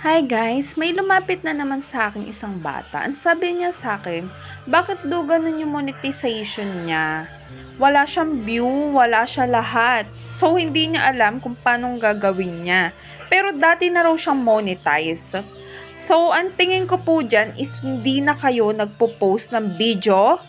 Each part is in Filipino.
Hi guys, may lumapit na naman sa akin isang bata. Ang sabi niya sa akin, bakit daw ganun yung monetization niya? Wala siyang view, wala siya lahat. So, hindi niya alam kung paano gagawin niya. Pero dati na raw siyang monetize. So, ang tingin ko po dyan is hindi na kayo nagpo-post ng video,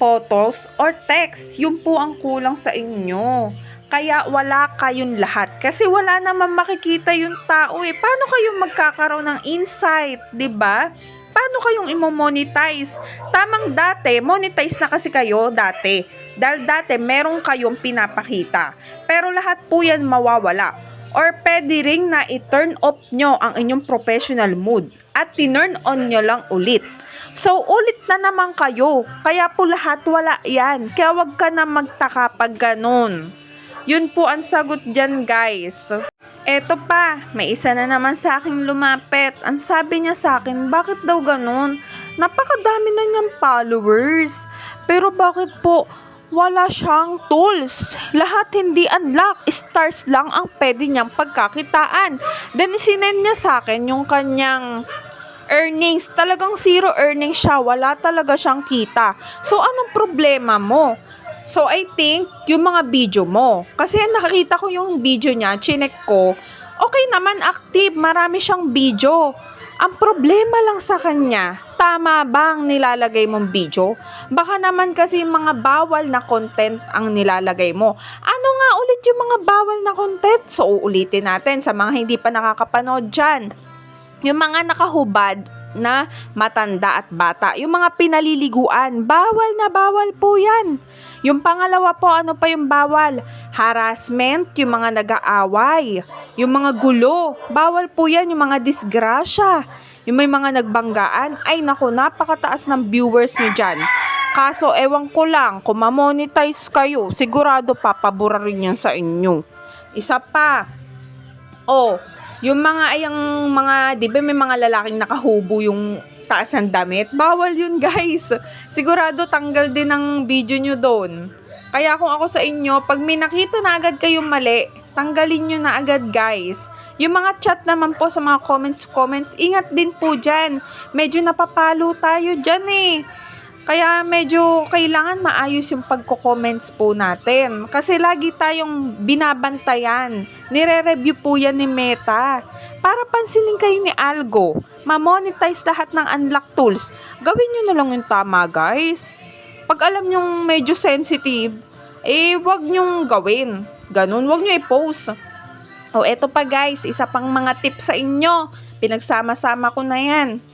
photos, or text. Yun po ang kulang sa inyo. Kaya wala kayong lahat. Kasi wala naman makikita yung tao eh. Paano kayo magkakaroon ng insight, ba? Paano kayong imo-monetize? Tamang dati, monetize na kasi kayo dati. Dahil dati, meron kayong pinapakita. Pero lahat po yan mawawala. Or pwede ring na i-turn off nyo ang inyong professional mood at tinurn on nyo lang ulit. So, ulit na naman kayo. Kaya po lahat wala yan. Kaya wag ka na magtaka pag ganun. Yun po ang sagot dyan, guys. Eto pa, may isa na naman sa akin lumapit. Ang sabi niya sa akin, bakit daw ganun? Napakadami na niyang followers. Pero bakit po wala siyang tools? Lahat hindi unlock. Stars lang ang pwede niyang pagkakitaan. Then sinend niya sa akin yung kanyang earnings. Talagang zero earnings siya. Wala talaga siyang kita. So, anong problema mo? So, I think, yung mga video mo. Kasi nakakita ko yung video niya, chinek ko. Okay naman, active. Marami siyang video. Ang problema lang sa kanya, tama ba ang nilalagay mong video? Baka naman kasi mga bawal na content ang nilalagay mo. Ano nga ulit yung mga bawal na content? So, uulitin natin sa mga hindi pa nakakapanood dyan. Yung mga nakahubad na matanda at bata. Yung mga pinaliliguan, bawal na bawal po yan. Yung pangalawa po, ano pa yung bawal? Harassment, yung mga nag-aaway, yung mga gulo, bawal po yan, yung mga disgrasya, yung may mga nagbanggaan, ay naku, napakataas ng viewers nyo dyan. Kaso, ewan ko lang, kung mamonetize kayo, sigurado papabura rin yan sa inyo. Isa pa, oh, yung mga ayang mga, 'di ba may mga lalaking nakahubo yung taas ng damit? Bawal yun, guys. Sigurado tanggal din ng video nyo doon. Kaya kung ako sa inyo, pag may nakita na agad kayong mali, tanggalin nyo na agad, guys. Yung mga chat naman po sa mga comments, comments, ingat din po dyan. Medyo napapalo tayo dyan eh. Kaya medyo kailangan maayos yung pagko-comments po natin. Kasi lagi tayong binabantayan. Nire-review po yan ni Meta. Para pansinin kayo ni Algo. Ma-monetize lahat ng unlock tools. Gawin nyo na lang yung tama, guys. Pag alam nyong medyo sensitive, eh, wag nyong gawin. Ganun, wag nyo i-post. O, eto pa guys, isa pang mga tips sa inyo. Pinagsama-sama ko na yan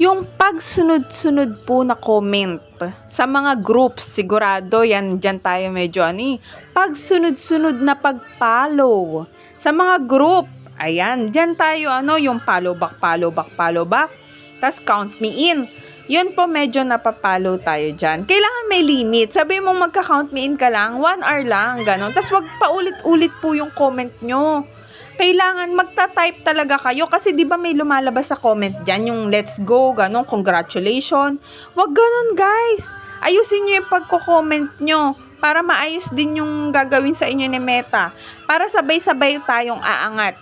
yung pagsunod-sunod po na comment sa mga groups, sigurado yan, dyan tayo medyo ani. Pagsunod-sunod na pag-follow sa mga group, ayan, dyan tayo ano, yung follow back, follow back, follow back. Tapos count me in. Yun po medyo napapalo tayo dyan. Kailangan may limit. Sabi mo magka-count me in ka lang, one hour lang, ganon. Tapos wag paulit-ulit po yung comment nyo kailangan magta-type talaga kayo kasi 'di ba may lumalabas sa comment diyan yung let's go, ganun, congratulations. Wag ganun, guys. Ayusin niyo yung pagko-comment nyo para maayos din yung gagawin sa inyo ni Meta. Para sabay-sabay tayong aangat.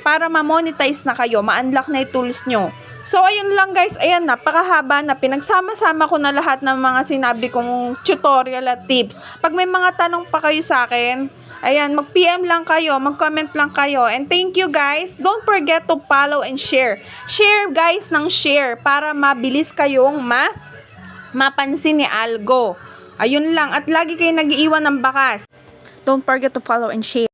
Para ma-monetize na kayo, ma-unlock na yung tools nyo. So, ayun lang guys. Ayan, napakahaba na. Pinagsama-sama ko na lahat ng mga sinabi kong tutorial at tips. Pag may mga tanong pa kayo sa akin, ayan, mag-PM lang kayo, mag-comment lang kayo. And thank you guys. Don't forget to follow and share. Share guys ng share para mabilis kayong ma mapansin ni Algo. Ayun lang. At lagi kayo nag-iiwan ng bakas. Don't forget to follow and share.